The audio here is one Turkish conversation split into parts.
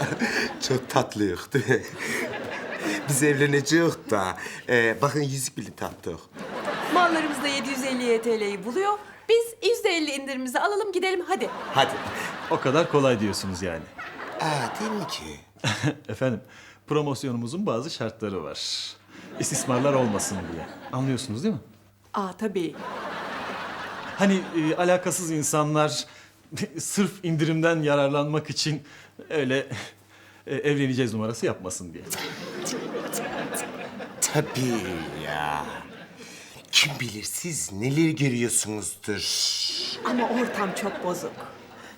Çok tatlıyız değil mi? Biz evleneceğiz da. Ee, bakın yüzük bile taktık. Mallarımız da 750 TL'yi buluyor. Biz %50 indirimimizi alalım gidelim hadi. Hadi. O kadar kolay diyorsunuz yani. Aa, değil mi ki? Efendim, promosyonumuzun bazı şartları var. İstismarlar olmasın diye. Anlıyorsunuz değil mi? Aa tabii. Hani e, alakasız insanlar sırf indirimden yararlanmak için öyle e, evleneceğiz numarası yapmasın diye. Tabii ya. Kim bilir siz neler görüyorsunuzdur. Ama ortam çok bozuk.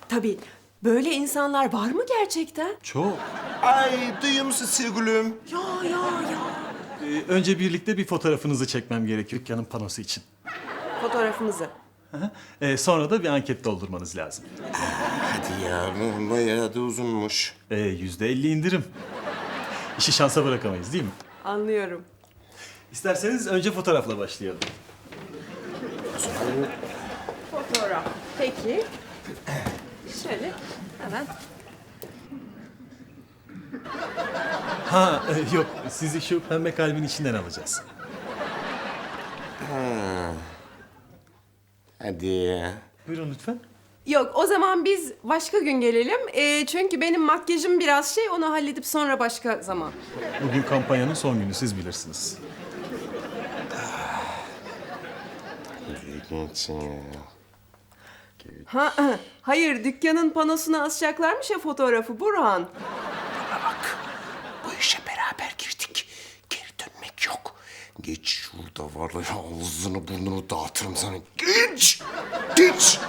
Tabii böyle insanlar var mı gerçekten? Çok. Ay duyuyor musun sevgilim? Ya ya ya. E, önce birlikte bir fotoğrafınızı çekmem gerekiyor dükkanın panosu için. Fotoğrafımızı. E, sonra da bir anket doldurmanız lazım. Hadi ya bu bayağı da uzunmuş. E, Yüzde elli indirim. İşi şansa bırakamayız değil mi? Anlıyorum. İsterseniz önce fotoğrafla başlayalım. Fotoğraf. Peki. Şöyle hemen. Ha e, yok sizi şu pembe kalbin içinden alacağız. Hadi ya. Buyurun lütfen. Yok o zaman biz başka gün gelelim. Ee, çünkü benim makyajım biraz şey onu halledip sonra başka zaman. Bugün kampanyanın son günü siz bilirsiniz. İlginç ya. Ha, hayır dükkanın panosuna asacaklarmış ya fotoğrafı Burhan. Bak bu işe beraber girdik. Geri dönmek yok. Geç şurada vallahi ağzını burnunu dağıtırım sana. Geç! Geç!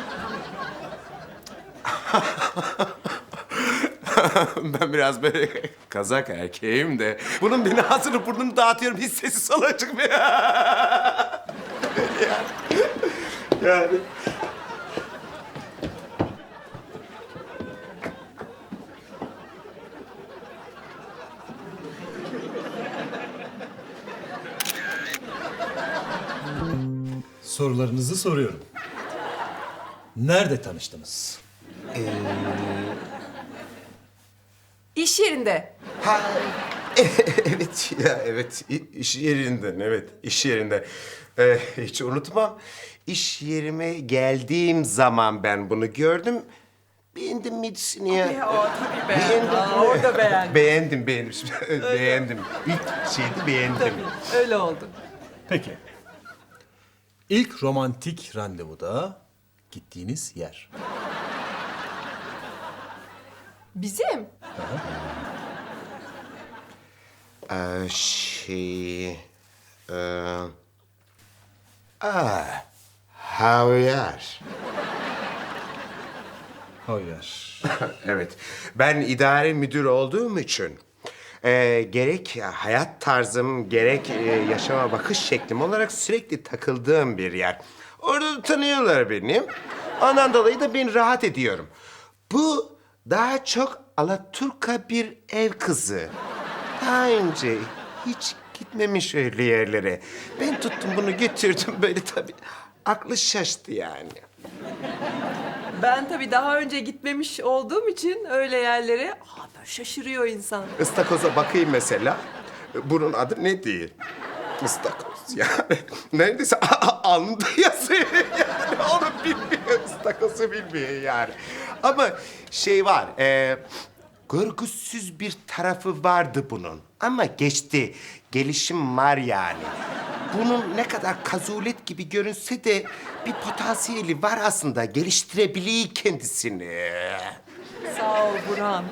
ben biraz böyle kazak erkeğim de bunun beni ağzını burnunu dağıtıyorum hissesi salacık mı ya? yani, Sorularınızı soruyorum. Nerede tanıştınız? İş yerinde. Ha, evet ya evet İ- iş yerinden evet iş yerinde. Ee, hiç unutmam. İş yerime geldiğim zaman ben bunu gördüm. Beğendim midisini ya. o tabii Beğendim. orada beğendim. Beğendim beğendim. beğendim. İlk şeydi beğendim. Öyle oldu. Peki. İlk romantik randevuda gittiğiniz yer. Bizim? Ee, şey... Ee, aa, Havyar. Hayır. Evet. Ben idare müdür olduğum için e, gerek hayat tarzım gerek e, yaşama bakış şeklim olarak sürekli takıldığım bir yer. Orada da tanıyorlar beni. Ondan dolayı da ben rahat ediyorum. Bu daha çok Alaturka bir ev kızı. Daha önce hiç gitmemiş öyle yerlere. Ben tuttum bunu götürdüm böyle tabii. Aklı şaştı yani. Ben tabii daha önce gitmemiş olduğum için öyle yerlere aa, şaşırıyor insan. Istakoza bakayım mesela. Bunun adı ne değil? Istakoz yani. Neredeyse alnında yazıyor yani. Onu bilmiyor, ıstakozu bilmiyor yani. Ama şey var, e, görgüsüz bir tarafı vardı bunun. Ama geçti, gelişim var yani. Bunun ne kadar kazulet gibi görünse de bir potansiyeli var aslında. Geliştirebiliyor kendisini. Sağ ol Burhan.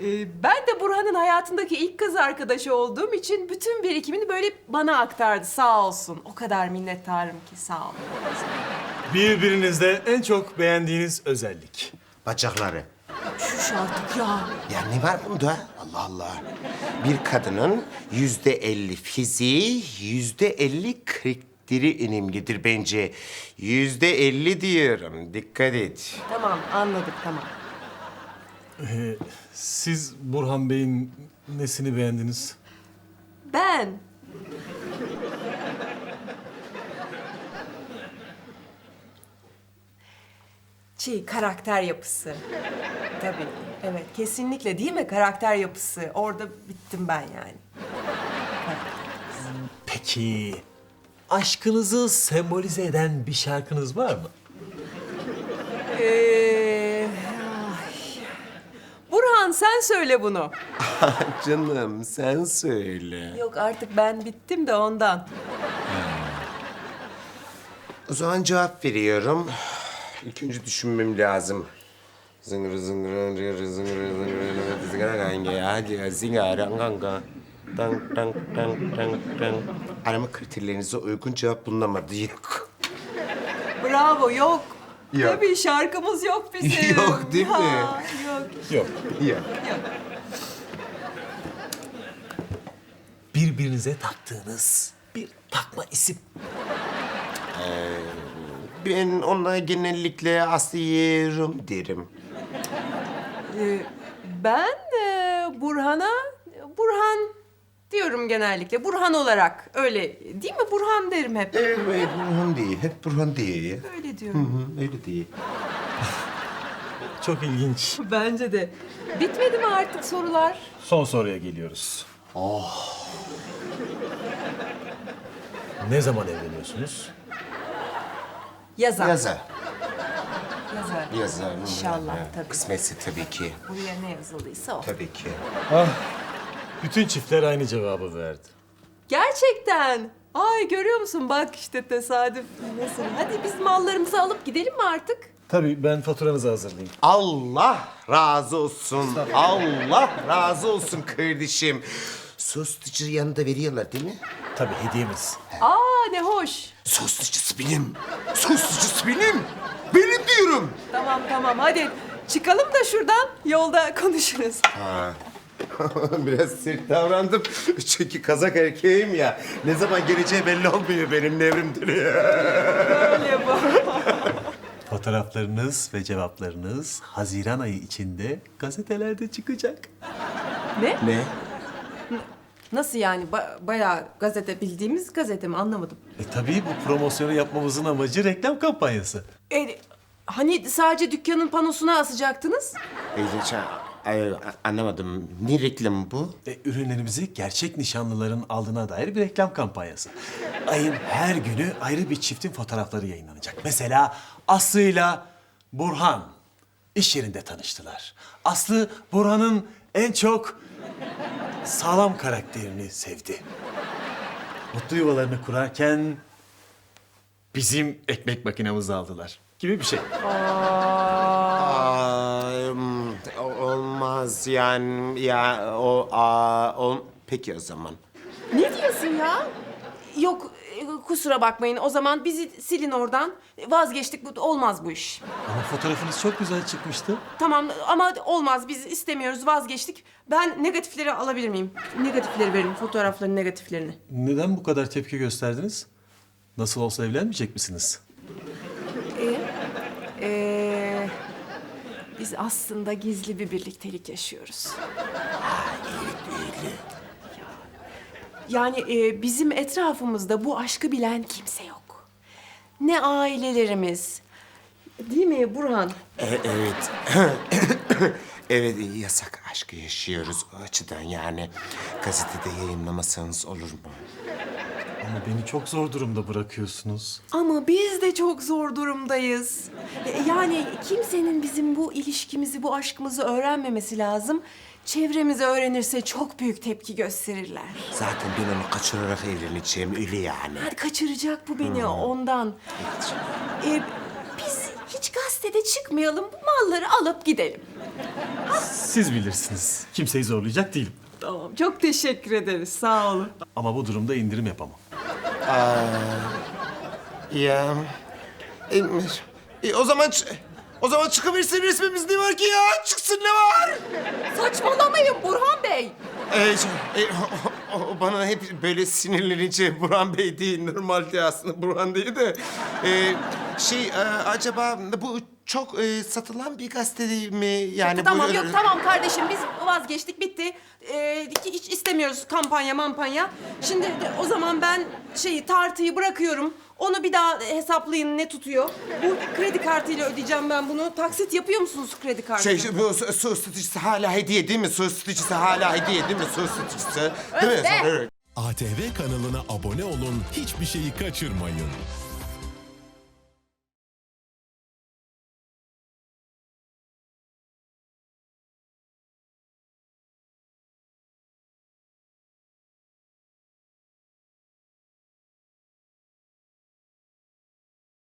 Ee, ben de Burhan'ın hayatındaki ilk kız arkadaşı olduğum için bütün birikimini böyle bana aktardı sağ olsun. O kadar minnettarım ki sağ ol. Birbirinizde en çok beğendiğiniz özellik. Bacakları. Şuş artık ya. Ya ne var bunda? Allah Allah. Bir kadının yüzde elli fiziği, yüzde elli karakteri önemlidir bence. Yüzde elli diyorum. Dikkat et. Tamam anladık tamam. Siz Burhan Bey'in nesini beğendiniz? Ben şey karakter yapısı. Tabii. Evet, kesinlikle değil mi? Karakter yapısı. Orada bittim ben yani. Peki aşkınızı sembolize eden bir şarkınız var mı? Ee, ay. Burhan sen söyle bunu. Canım sen söyle. Yok artık ben bittim de ondan. O zaman cevap veriyorum. İlk önce düşünmem lazım. Zıngır zıngır zıngır zıngır zıngır zıngır kanka ya hadi kanka. Dang dang dang dang dang. Arama kriterlerinize uygun cevap bulunamadı yok. Bravo yok. Yok. Tabii şarkımız yok bizim. Yok, değil mi? Ha, yok. Yok. Yok. Birbirinize taktığınız bir takma isim. Ben ona genellikle Asiye'rim derim. Ee, ben e, Burhan'a Burhan diyorum genellikle. Burhan olarak öyle değil mi? Burhan derim hep. Evet Burhan değil, hep Burhan değil. Öyle Hı diyorum. hı, öyle değil. Çok ilginç. Bence de. Bitmedi mi artık sorular? Son soruya geliyoruz. Ne zaman evleniyorsunuz? Yazar. Yazar. Yazar. Yazar. İnşallah, Evet, tabii. Kısmetse tabii ki. Buraya ne yazıldıysa o. Tabii ki. Bütün çiftler aynı cevabı verdi. Gerçekten. Ay görüyor musun? Bak işte tesadüf nasıl. Hadi biz mallarımızı alıp gidelim mi artık? Tabii ben faturanızı hazırlayayım. Allah razı olsun. Allah razı olsun kardeşim. Sostucu yanında veriyorlar değil mi? Tabii hediyemiz. Aa ne hoş. Sostucusu benim. Benim. Benim diyorum. Tamam tamam hadi çıkalım da şuradan yolda konuşuruz. Biraz sert davrandım. Çünkü kazak erkeğim ya. Ne zaman geleceği belli olmuyor benim nevrim duruyor. Öyle bu. Fotoğraflarınız ve cevaplarınız Haziran ayı içinde gazetelerde çıkacak. Ne? Ne? Nasıl yani? Ba- bayağı gazete bildiğimiz gazete mi? Anlamadım. E tabii bu promosyonu yapmamızın amacı reklam kampanyası. E, hani sadece dükkanın panosuna asacaktınız? Ay, anlamadım. Ne reklamı bu? E, ürünlerimizi gerçek nişanlıların aldığına dair bir reklam kampanyası. Ayın her günü ayrı bir çiftin fotoğrafları yayınlanacak. Mesela Aslı'yla Burhan iş yerinde tanıştılar. Aslı Burhan'ın en çok sağlam karakterini sevdi. Mutlu yuvalarını kurarken bizim ekmek makinamızı aldılar gibi bir şey. Aa, hmm, o- olmaz yani ya o aa, o peki o zaman. Ne diyorsun ya? Yok e, kusura bakmayın o zaman bizi silin oradan. Vazgeçtik bu olmaz bu iş. Ama fotoğrafınız çok güzel çıkmıştı. Tamam ama olmaz biz istemiyoruz vazgeçtik. Ben negatifleri alabilir miyim? Negatifleri verin fotoğrafların negatiflerini. Neden bu kadar tepki gösterdiniz? Nasıl olsa evlenmeyecek misiniz? Ee, biz aslında gizli bir birliktelik yaşıyoruz. Yani e, bizim etrafımızda bu aşkı bilen kimse yok. Ne ailelerimiz. Değil mi Burhan? E, evet. evet yasak aşkı yaşıyoruz o açıdan yani. Gazetede yayınlamasanız olur mu? Ama beni çok zor durumda bırakıyorsunuz. Ama biz de çok zor durumdayız. E, Yani kimsenin bizim bu ilişkimizi, bu aşkımızı öğrenmemesi lazım. Çevremizi öğrenirse çok büyük tepki gösterirler. Zaten ben onu kaçırarak evleneceğim öyle yani. Hadi kaçıracak bu beni ondan. E, biz hiç gazetede çıkmayalım, bu malları alıp gidelim. Siz bilirsiniz. Kimseyi zorlayacak değilim. Tamam, çok teşekkür ederiz. Sağ olun. Ama bu durumda indirim yapamam. Ya. E, e, o zaman o zaman çıkıversin resmimiz ne var ki ya? Çıksın ne var? Saçmalamayın Burhan Bey. Ee, şey, e, o, o- bana hep böyle sinirlenince Burhan Bey değil, normalde aslında Burhan değil de... e, şey, e, acaba bu çok e, satılan bir gazete mi? Yani tamam bu, yok tamam kardeşim biz vazgeçtik bitti. Ee, hiç istemiyoruz kampanya mampanya. Şimdi de- o zaman ben şeyi tartıyı bırakıyorum. Onu bir daha hesaplayın ne tutuyor. Bu kredi kartıyla ödeyeceğim ben bunu. Taksit yapıyor musunuz kredi kartıyla? Şey bu su, su ısıtıcısı hala hediye değil mi? Su ısıtıcısı hala hediye değil mi? Su ısıtıcısı. Değil mi? Evet. ATV kanalına abone olun, hiçbir şeyi kaçırmayın.